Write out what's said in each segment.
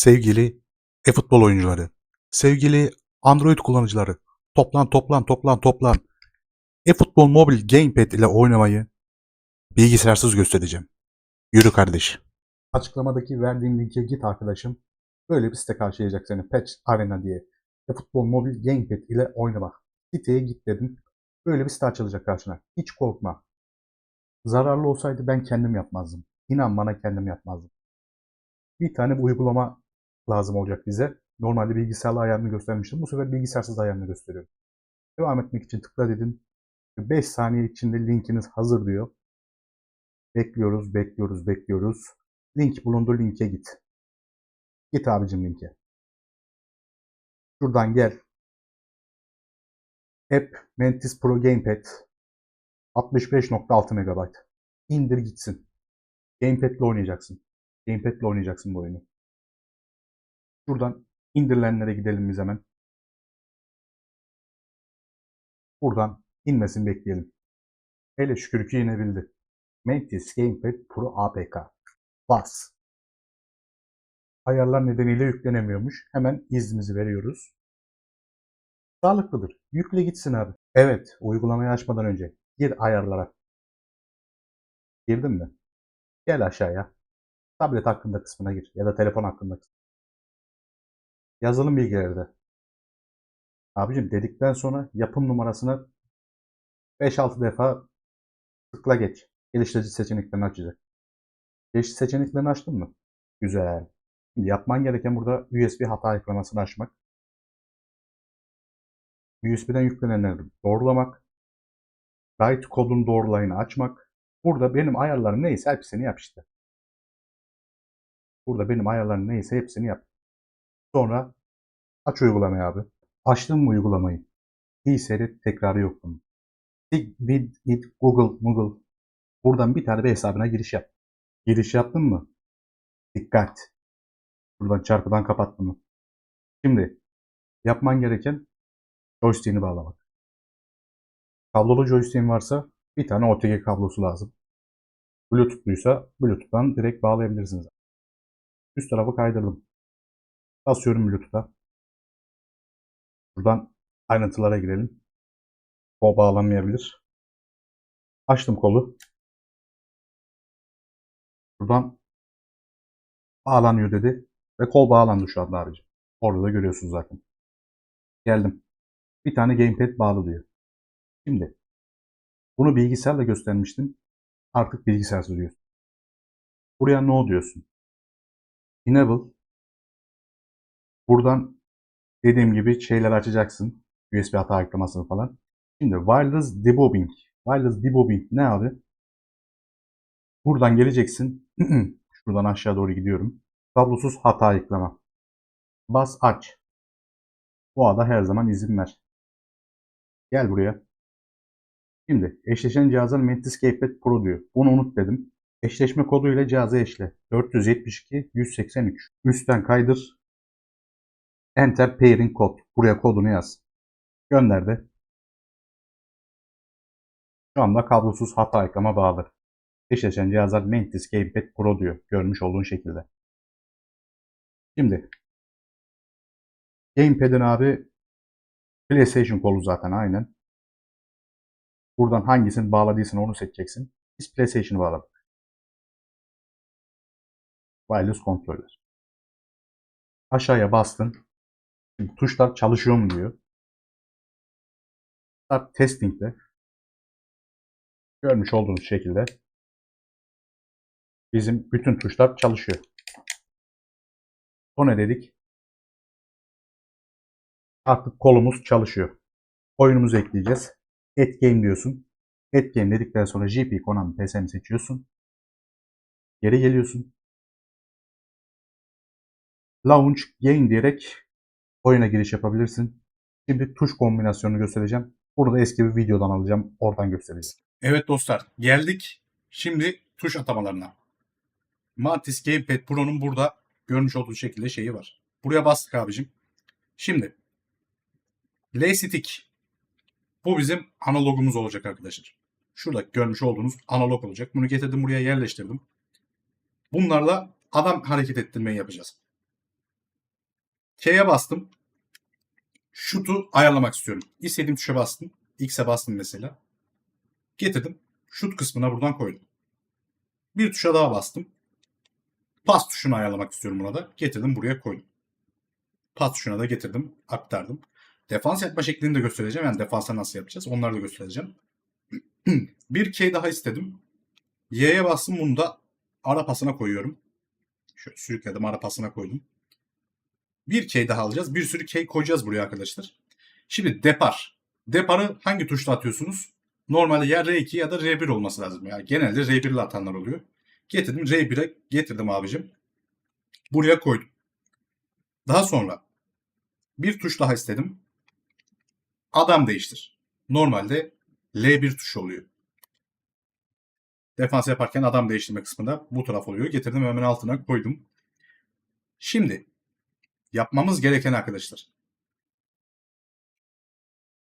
Sevgili e-futbol oyuncuları, sevgili Android kullanıcıları, toplan toplan toplan toplan. E-futbol mobil gamepad ile oynamayı bilgisayarsız göstereceğim. Yürü kardeş. Açıklamadaki verdiğim linke git arkadaşım. Böyle bir site karşılayacak seni. Patch Arena diye. E-futbol mobil gamepad ile oynama. Siteye git dedim. Böyle bir site açılacak karşına. Hiç korkma. Zararlı olsaydı ben kendim yapmazdım. İnan bana kendim yapmazdım. Bir tane bir uygulama lazım olacak bize. Normalde bilgisayarlı ayarını göstermiştim. Bu sefer bilgisayarsız ayarını gösteriyorum. Devam etmek için tıkla dedim. 5 saniye içinde linkiniz hazır diyor. Bekliyoruz, bekliyoruz, bekliyoruz. Link bulundu, linke git. Git abicim linke. Şuradan gel. App Mantis Pro Gamepad 65.6 MB. İndir gitsin. Gamepad ile oynayacaksın. Gamepad ile oynayacaksın bu oyunu. Şuradan indirilenlere gidelim biz hemen. Buradan inmesini bekleyelim. Hele şükür ki inebildi. Mantis Gamepad Pro APK. Bas. Ayarlar nedeniyle yüklenemiyormuş. Hemen iznimizi veriyoruz. Sağlıklıdır. Yükle gitsin abi. Evet, uygulamayı açmadan önce gir ayarlara. Girdin mi? Gel aşağıya. Tablet hakkında kısmına gir ya da telefon hakkında kısmına. Yazılım bilgileri de. Abicim dedikten sonra yapım numarasını 5-6 defa tıkla geç. Geliştirici seçeneklerini açacak. Geliştirici seçeneklerini açtın mı? Güzel. Şimdi yapman gereken burada USB hata eklemasını açmak. USB'den yüklenenleri doğrulamak. Write kodun doğrulayını açmak. Burada benim ayarlarım neyse hepsini yap işte. Burada benim ayarlarım neyse hepsini yap. Sonra aç uygulamayı abi. Açtın mı uygulamayı? İyi seyret tekrarı yok bunun. Bid, It, Google, Google. Buradan bir tane bir hesabına giriş yap. Giriş yaptın mı? Dikkat. Buradan çarpıdan kapat bunu. Şimdi yapman gereken joystick'ini bağlamak. Kablolu joystick'in varsa bir tane OTG kablosu lazım. Bluetooth'luysa Bluetooth'tan direkt bağlayabilirsiniz. Üst tarafı kaydırdım. Basıyorum Bluetooth'a. Buradan ayrıntılara girelim. Kol bağlanmayabilir. Açtım kolu. Buradan bağlanıyor dedi. Ve kol bağlandı şu anda abicim. Orada da görüyorsunuz zaten. Geldim. Bir tane gamepad bağlı diyor. Şimdi bunu bilgisayarla göstermiştim. Artık bilgisayarsız diyorsun. Buraya no diyorsun. Enable. Buradan dediğim gibi şeyler açacaksın. USB hata ayıklamasını falan. Şimdi wireless debugging. Wireless debugging ne abi? Buradan geleceksin. Şuradan aşağı doğru gidiyorum. Kablosuz hata ayıklama. Bas aç. Bu ada her zaman izin ver. Gel buraya. Şimdi eşleşen cihazın Mantis Gamepad Pro diyor. Bunu unut dedim. Eşleşme kodu ile cihazı eşle. 472 183. Üstten kaydır. Enter pairing kod. Buraya kodunu yaz. Gönder de. Şu anda kablosuz hata ayıklama bağlı. Eşleşen cihazlar Mantis Gamepad Pro diyor. Görmüş olduğun şekilde. Şimdi Gamepad'in abi PlayStation kolu zaten aynen. Buradan hangisini bağladıysan onu seçeceksin. Biz PlayStation'ı bağladık. Wireless controller. Aşağıya bastın. Şimdi tuşlar çalışıyor mu diyor. Start testing'de görmüş olduğunuz şekilde bizim bütün tuşlar çalışıyor. O ne dedik? Artık kolumuz çalışıyor. Oyunumuzu ekleyeceğiz. Add game diyorsun. Add game dedikten sonra GP, Konami, PSN seçiyorsun. Geri geliyorsun. Launch game diyerek oyuna giriş yapabilirsin. Şimdi tuş kombinasyonunu göstereceğim. Burada eski bir videodan alacağım. Oradan göstereceğim. Evet dostlar geldik. Şimdi tuş atamalarına. Mantis Gamepad Pro'nun burada görmüş olduğu şekilde şeyi var. Buraya bastık abicim. Şimdi L-Stick bu bizim analogumuz olacak arkadaşlar. Şurada görmüş olduğunuz analog olacak. Bunu getirdim buraya yerleştirdim. Bunlarla adam hareket ettirmeyi yapacağız. K'ye bastım. Şutu ayarlamak istiyorum. İstediğim tuşa bastım. X'e bastım mesela. Getirdim. Şut kısmına buradan koydum. Bir tuşa daha bastım. Pas tuşunu ayarlamak istiyorum buna da. Getirdim buraya koydum. Pas tuşuna da getirdim. Aktardım. Defans yapma şeklini de göstereceğim. Yani defansa nasıl yapacağız onları da göstereceğim. bir key daha istedim. Y'ye bastım bunu da ara pasına koyuyorum. Şöyle sürükledim ara pasına koydum. Bir key daha alacağız. Bir sürü key koyacağız buraya arkadaşlar. Şimdi depar. Deparı hangi tuşla atıyorsunuz? Normalde ya R2 ya da R1 olması lazım. Yani genelde R1 ile atanlar oluyor. Getirdim R1'e getirdim abicim. Buraya koydum. Daha sonra bir tuş daha istedim. Adam değiştir. Normalde L1 tuşu oluyor. Defans yaparken adam değiştirme kısmında bu taraf oluyor. Getirdim hemen altına koydum. Şimdi yapmamız gereken arkadaşlar.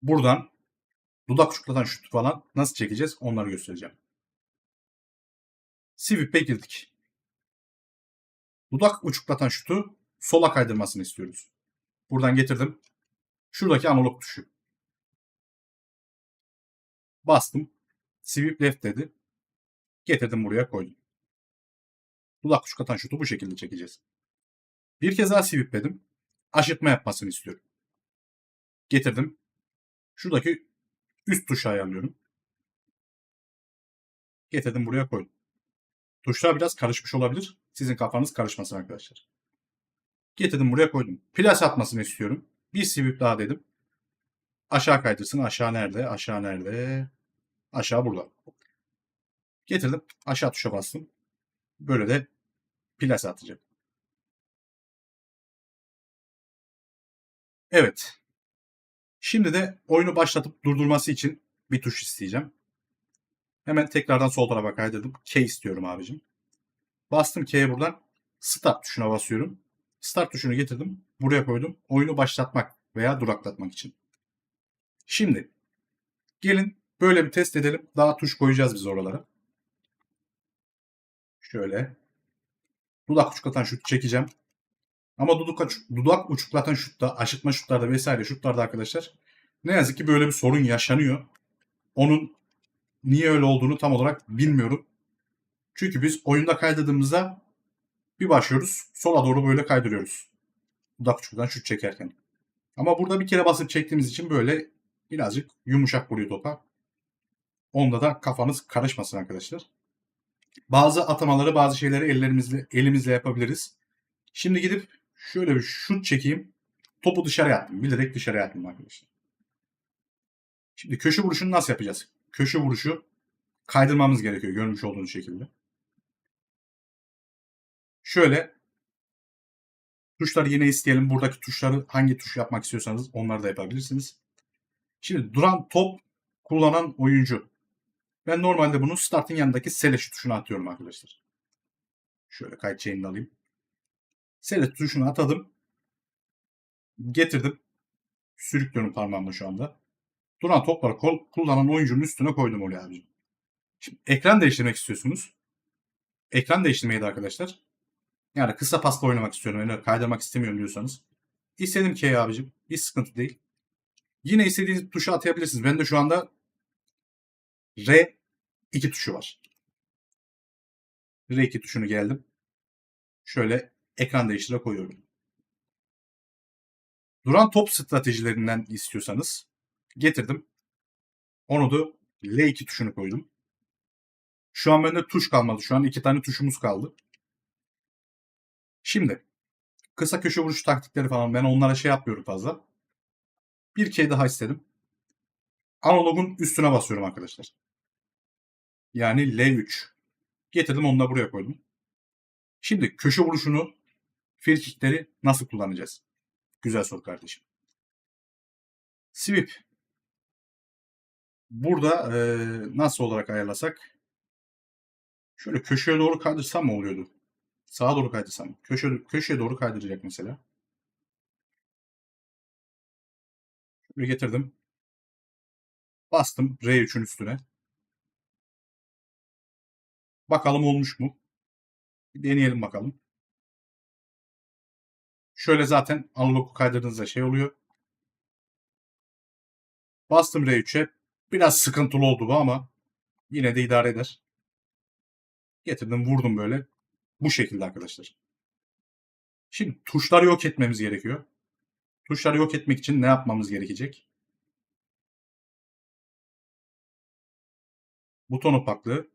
Buradan dudak uçuklatan şut falan nasıl çekeceğiz onları göstereceğim. Sweep'e girdik. Dudak uçuklatan şutu sola kaydırmasını istiyoruz. Buradan getirdim. Şuradaki analog tuşu. Bastım. Sweep left dedi. Getirdim buraya koydum. Dudak uçuklatan şutu bu şekilde çekeceğiz. Bir kez daha sweepledim. Aşırtma yapmasını istiyorum. Getirdim. Şuradaki üst tuşu ayarlıyorum. Getirdim buraya koydum. Tuşlar biraz karışmış olabilir. Sizin kafanız karışmasın arkadaşlar. Getirdim buraya koydum. Plas atmasını istiyorum. Bir sweep daha dedim. Aşağı kaydırsın. Aşağı nerede? Aşağı nerede? Aşağı burada. Getirdim. Aşağı tuşa bastım. Böyle de plas atacak. Evet. Şimdi de oyunu başlatıp durdurması için bir tuş isteyeceğim. Hemen tekrardan sol tarafa kaydırdım. K istiyorum abicim. Bastım K'ye buradan. Start tuşuna basıyorum. Start tuşunu getirdim. Buraya koydum. Oyunu başlatmak veya duraklatmak için. Şimdi gelin böyle bir test edelim. Daha tuş koyacağız biz oralara. Şöyle. Dudak uçuklatan şut çekeceğim. Ama dudak, dudak uçuklatan şutta, aşıtma şutlarda vesaire şutlarda arkadaşlar ne yazık ki böyle bir sorun yaşanıyor. Onun niye öyle olduğunu tam olarak bilmiyorum. Çünkü biz oyunda kaydırdığımızda bir başlıyoruz. Sola doğru böyle kaydırıyoruz. Dudak uçuklatan şut çekerken. Ama burada bir kere basıp çektiğimiz için böyle birazcık yumuşak vuruyor topa. Onda da kafanız karışmasın arkadaşlar. Bazı atamaları, bazı şeyleri ellerimizle elimizle yapabiliriz. Şimdi gidip şöyle bir şut çekeyim. Topu dışarıya attım. Bilerek dışarıya attım arkadaşlar. Şimdi köşe vuruşunu nasıl yapacağız? Köşe vuruşu kaydırmamız gerekiyor görmüş olduğunuz şekilde. Şöyle tuşları yine isteyelim. Buradaki tuşları hangi tuş yapmak istiyorsanız onları da yapabilirsiniz. Şimdi duran top kullanan oyuncu. Ben normalde bunu startın yanındaki select tuşuna atıyorum arkadaşlar. Şöyle kayıt chain'ini alayım. Select tuşunu atadım. Getirdim. Sürüklüyorum parmağımla şu anda. Duran topları kullanan oyuncunun üstüne koydum oraya abicim. Şimdi ekran değiştirmek istiyorsunuz. Ekran değiştirmeyi de arkadaşlar. Yani kısa pasla oynamak istiyorum. Yani kaydırmak istemiyorum diyorsanız. İstedim ki abicim. Hiç sıkıntı değil. Yine istediğiniz tuşu atayabilirsiniz. Ben de şu anda R2 tuşu var. R2 tuşunu geldim. Şöyle ekran değiştire koyuyorum. Duran top stratejilerinden istiyorsanız getirdim. Onu da L2 tuşunu koydum. Şu an bende tuş kalmadı. Şu an iki tane tuşumuz kaldı. Şimdi kısa köşe vuruş taktikleri falan ben onlara şey yapmıyorum fazla. Bir key daha istedim. Analogun üstüne basıyorum arkadaşlar. Yani L3. Getirdim onu da buraya koydum. Şimdi köşe vuruşunu free nasıl kullanacağız? Güzel soru kardeşim. Sweep. Burada e, nasıl olarak ayarlasak? Şöyle köşeye doğru kaydırsam mı oluyordu? Sağa doğru kaydırsam. Köşe, köşeye doğru kaydıracak mesela. Şöyle getirdim. Bastım R3'ün üstüne. Bakalım olmuş mu? Deneyelim bakalım. Şöyle zaten unlock'u kaydırdığınızda şey oluyor. Bastım R3'e. Biraz sıkıntılı oldu bu ama yine de idare eder. Getirdim vurdum böyle. Bu şekilde arkadaşlar. Şimdi tuşları yok etmemiz gerekiyor. Tuşları yok etmek için ne yapmamız gerekecek? Buton opaklığı.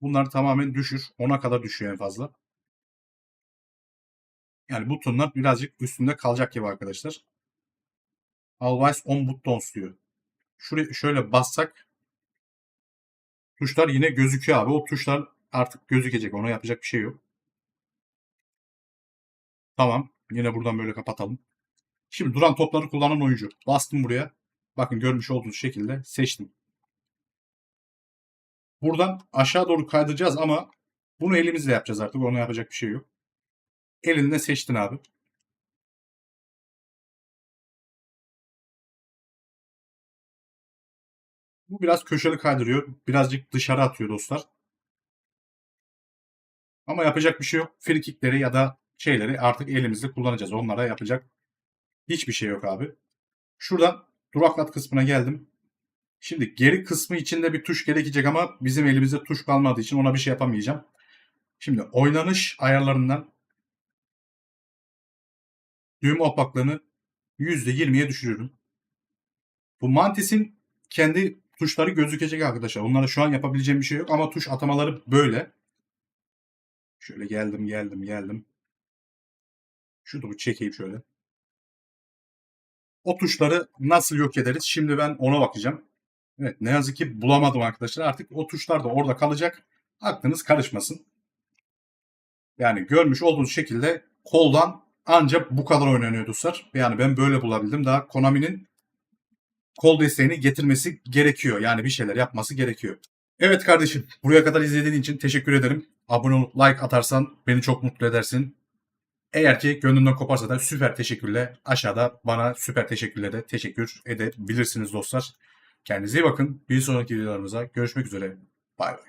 Bunları tamamen düşür. 10'a kadar düşüyor en fazla. Yani butonlar birazcık üstünde kalacak gibi arkadaşlar. Always on buttons diyor. Şuraya şöyle bassak tuşlar yine gözüküyor abi. O tuşlar artık gözükecek. Ona yapacak bir şey yok. Tamam. Yine buradan böyle kapatalım. Şimdi duran topları kullanan oyuncu. Bastım buraya. Bakın görmüş olduğunuz şekilde seçtim. Buradan aşağı doğru kaydıracağız ama bunu elimizle yapacağız artık. Ona yapacak bir şey yok. Elinde seçtin abi. Bu biraz köşeli kaydırıyor. Birazcık dışarı atıyor dostlar. Ama yapacak bir şey yok. Frikikleri ya da şeyleri artık elimizde kullanacağız. Onlara yapacak hiçbir şey yok abi. Şuradan duraklat kısmına geldim. Şimdi geri kısmı içinde bir tuş gerekecek ama bizim elimizde tuş kalmadığı için ona bir şey yapamayacağım. Şimdi oynanış ayarlarından düğme opaklığını %20'ye düşürüyorum. Bu Mantis'in kendi tuşları gözükecek arkadaşlar. Onlara şu an yapabileceğim bir şey yok ama tuş atamaları böyle. Şöyle geldim geldim geldim. Şunu bir çekeyim şöyle. O tuşları nasıl yok ederiz? Şimdi ben ona bakacağım. Evet ne yazık ki bulamadım arkadaşlar. Artık o tuşlar da orada kalacak. Aklınız karışmasın. Yani görmüş olduğunuz şekilde koldan ancak bu kadar oynanıyor dostlar. Yani ben böyle bulabildim. Daha Konami'nin kol desteğini getirmesi gerekiyor. Yani bir şeyler yapması gerekiyor. Evet kardeşim buraya kadar izlediğin için teşekkür ederim. Abone olup like atarsan beni çok mutlu edersin. Eğer ki gönlünden koparsa da süper teşekkürle aşağıda bana süper teşekkürle de teşekkür edebilirsiniz dostlar. Kendinize iyi bakın. Bir sonraki videolarımıza görüşmek üzere. Bay bay.